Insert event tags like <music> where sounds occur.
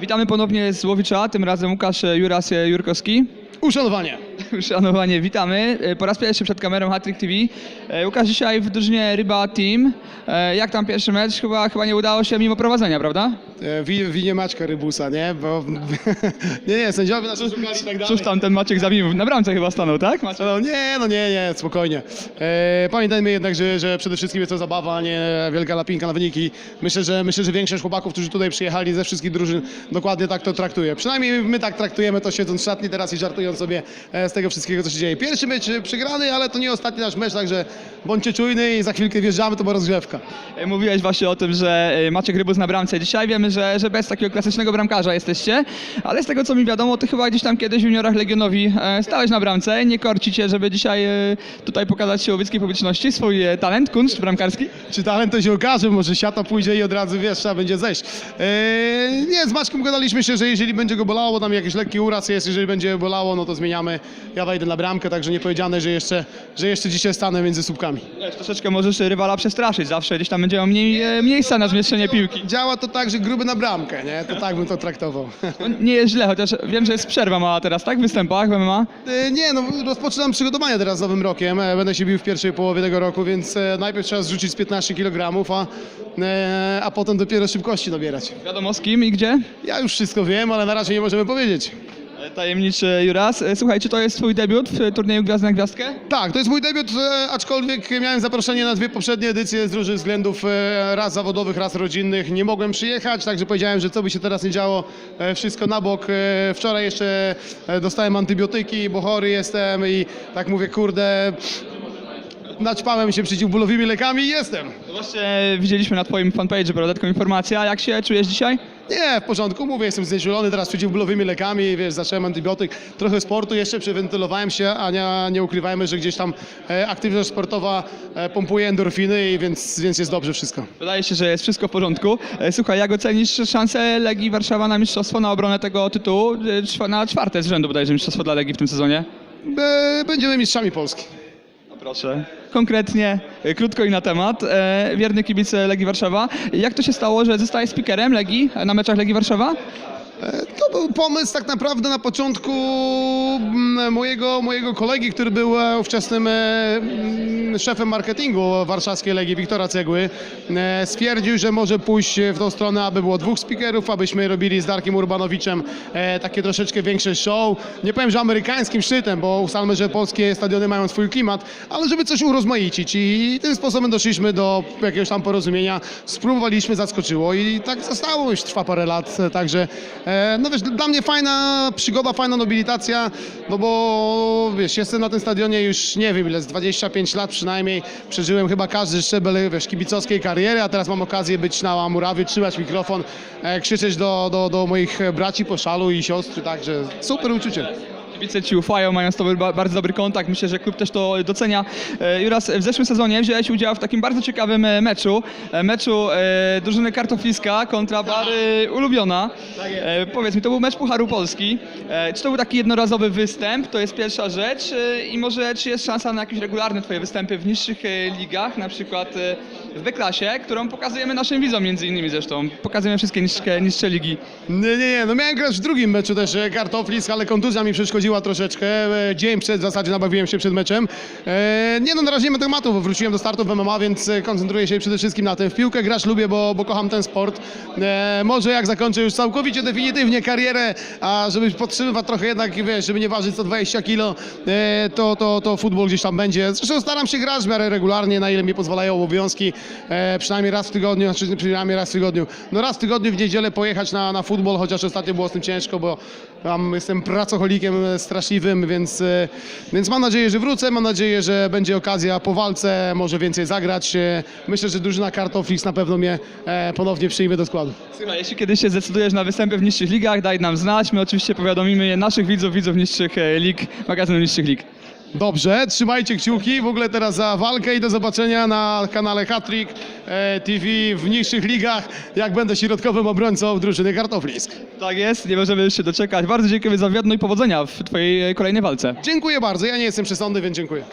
Witamy ponownie z Łowicza, tym razem Łukasz e, Juras e, Jurkowski. Uszanowanie. <laughs> Szanowanie, witamy. E, Po raz pierwszy przed kamerą Hattrick TV. E, Łukasz dzisiaj w drużynie Ryba Team. E, Jak tam pierwszy mecz? Chyba, chyba nie udało się mimo prowadzenia, prawda? E, wi- Winie Maćka Rybusa, nie? Bo... <laughs> nie, nie, sędziowie nas szukali i tak dalej. Cóż tam ten Maciek zawinił? Na bramce chyba stanął, tak? Maciek? No nie, no nie, nie, spokojnie. E, pamiętajmy jednak, że, że przede wszystkim jest to zabawa, nie wielka lapinka na wyniki. Myślę, że myślę, że większość chłopaków, którzy tutaj przyjechali ze wszystkich drużyn, dokładnie tak to traktuje. Przynajmniej my tak traktujemy to siedząc w szatni teraz i żartując sobie z tego wszystkiego, co się dzieje. Pierwszy mecz e, przegrany, ale to nie ostatni nasz mecz, także bądźcie czujny i za chwilkę wjeżdżamy, to była rozgrzewka. E, Mówiłeś właśnie o tym, że e, Maciek Rybus na bramce. Dzisiaj wiemy, że, że bez takiego klasycznego bramkarza jesteście, ale z tego co mi wiadomo, ty chyba gdzieś tam kiedyś w juniorach Legionowi stałeś na bramce. Nie korci cię, żeby dzisiaj tutaj pokazać się łowieckiej publiczności swój talent, kunszt bramkarski? Czy talent to się okaże, może siata pójdzie i od razu wiesz, trzeba będzie zejść. Eee, nie, z Maćkiem gadaliśmy się, że jeżeli będzie go bolało, tam jakiś lekki uraz jest, jeżeli będzie bolało, no to zmieniamy. Ja wejdę na bramkę, także nie powiedziane, że jeszcze, że jeszcze dzisiaj stanę między słupkami. Wiesz, troszeczkę możesz rywala przestraszyć, zawsze gdzieś tam będzie miał mniej e, miejsca na zmieszczenie piłki. Działa to tak, że gruby na bramkę, nie? To tak bym to traktował. No, Nie jest źle, chociaż wiem, że jest przerwa mała teraz, tak? W występach w MMA. E, Nie, no rozpoczynam przygotowania teraz z nowym rokiem. E, Będę się bił w pierwszej połowie tego roku, więc e, najpierw trzeba zrzucić z 15 kg, a, e, a potem dopiero szybkości nabierać. Wiadomo z kim i gdzie? Ja już wszystko wiem, ale na razie nie możemy powiedzieć. Tajemniczy Juras. E, Słuchaj, czy to jest twój debiut w turnieju Gwiazd na Gwiazdkę? Tak, to jest mój debiut, e, aczkolwiek miałem zaproszenie na dwie poprzednie edycje z różnych względów, e, raz zawodowych, raz rodzinnych. Nie mogłem przyjechać, także powiedziałem, że co by się teraz nie działo, wszystko na bok. Wczoraj jeszcze dostałem antybiotyki, bo chory jestem i tak mówię, kurde, naćpałem się przeciwbólowymi lekami i jestem. No Właśnie widzieliśmy na twoim fanpage'u, prawda, taką informację. A jak się czujesz dzisiaj? Nie, w porządku, mówię, jestem znieczulony teraz przeciwbólowymi lekami, wiesz, zacząłem antybiotyk, trochę sportu, jeszcze przewentylowałem się, a nie, nie ukrywajmy, że gdzieś tam e, aktywność sportowa e, pompuje endorfiny, i więc, więc jest dobrze wszystko. Wydaje się, że jest wszystko w porządku. E, Słuchaj, jak ocenisz szansę Legii Warszawa na mistrzostwo, na obronę tego tytułu? E, czwa- Na czwarte z rzędu bodajże mistrzostwo dla Legii w tym sezonie. E, będziemy mistrzami Polski. Proszę. Konkretnie, e, krótko i na temat. E, Wierny kibic Legii Warszawa. Jak to się stało, że zostaje speakerem Legii na meczach Legii Warszawa? E, To był pomysł tak naprawdę na początku mm, mojego, mojego kolegi, który był e, ówczesnym e, mm, szefem marketingu warszawskiej Legii, Wiktora Cegły. Stwierdził, że może pójść w tą stronę, aby było dwóch speakerów, abyśmy robili z Darkiem Urbanowiczem takie troszeczkę większe show. Nie powiem, że amerykańskim szczytem, bo ustalmy, że polskie stadiony mają swój klimat, ale żeby coś urozmaicić i tym sposobem doszliśmy do jakiegoś tam porozumienia. Spróbowaliśmy, zaskoczyło i tak zostało, już trwa parę lat, także no wiesz, dla mnie fajna przygoda, fajna nobilitacja, no bo wiesz, jestem na tym stadionie już nie wiem ile, z 25 lat przynajmniej, przeżyłem chyba każdy szczebel wiesz, kibicowskiej kariery, a teraz mam okazję być na murawie, trzymać mikrofon, e, krzyczeć do, do, do moich braci po szalu i siostry, także super uczucie. Kibice ci ufają, mają z tobą ba- bardzo dobry kontakt. Myślę, że klub też to docenia. E, Juras, w zeszłym sezonie wziąłeś udział w takim bardzo ciekawym e, meczu. E, Meczu drużyny Kartofliska kontra Bary Ulubiona. E, powiedz mi, to był mecz Pucharu Polski. Czy to był taki jednorazowy występ? To jest pierwsza rzecz. I może czy jest szansa na jakieś regularne twoje występy w niższych ligach, na przykład w B-klasie, którą pokazujemy naszym widzom między innymi zresztą. Pokazujemy wszystkie niższe, niższe ligi. Nie, nie, nie, no miałem grać w drugim meczu też kartoflisk, ale kontuzja mi przeszkodziła troszeczkę. E, Dzień przed, w zasadzie nabawiłem się przed meczem. E, Nie no, na razie nie ma tematu, bo wróciłem do startu w MMA, więc e, koncentruję się przede wszystkim na tym. W piłkę grać lubię, bo, bo kocham ten sport. Może jak zakończę już całkowicie, definitywnie karierę, a żeby podtrzymywać trochę jednak, wiesz, żeby nie ważyć 120 kilo, to, to, to futbol gdzieś tam będzie. Zresztą staram się grać w miarę regularnie, na ile mi pozwalają obowiązki, przynajmniej raz w tygodniu, znaczy przynajmniej raz w tygodniu. No raz w tygodniu w niedzielę pojechać na, na futbol, chociaż ostatnio było z tym ciężko, bo jestem pracocholikiem e, straszliwym, więc, e, więc mam nadzieję, że wrócę, mam nadzieję, że będzie okazja po walce, może więcej zagrać. E, Myślę, że drużyna Kartoflix na pewno mnie ponownie przyjmie do składu. Słuchaj, jeśli kiedyś się zdecydujesz na występy w niższych ligach, daj nam znać. My oczywiście powiadomimy naszych widzów, widzów niższych lig, magazynu niższych lig. Dobrze, trzymajcie kciuki w ogóle teraz za walkę i do zobaczenia na kanale Hattrick e, TV w niższych ligach, jak będę środkowym obrońcą drużyny Kartoflisk. Tak jest, nie możemy się doczekać. Bardzo dziękuję za wywiad no i powodzenia w twojej e, kolejnej walce. Dziękuję bardzo, ja nie jestem przesądny, więc dziękuję.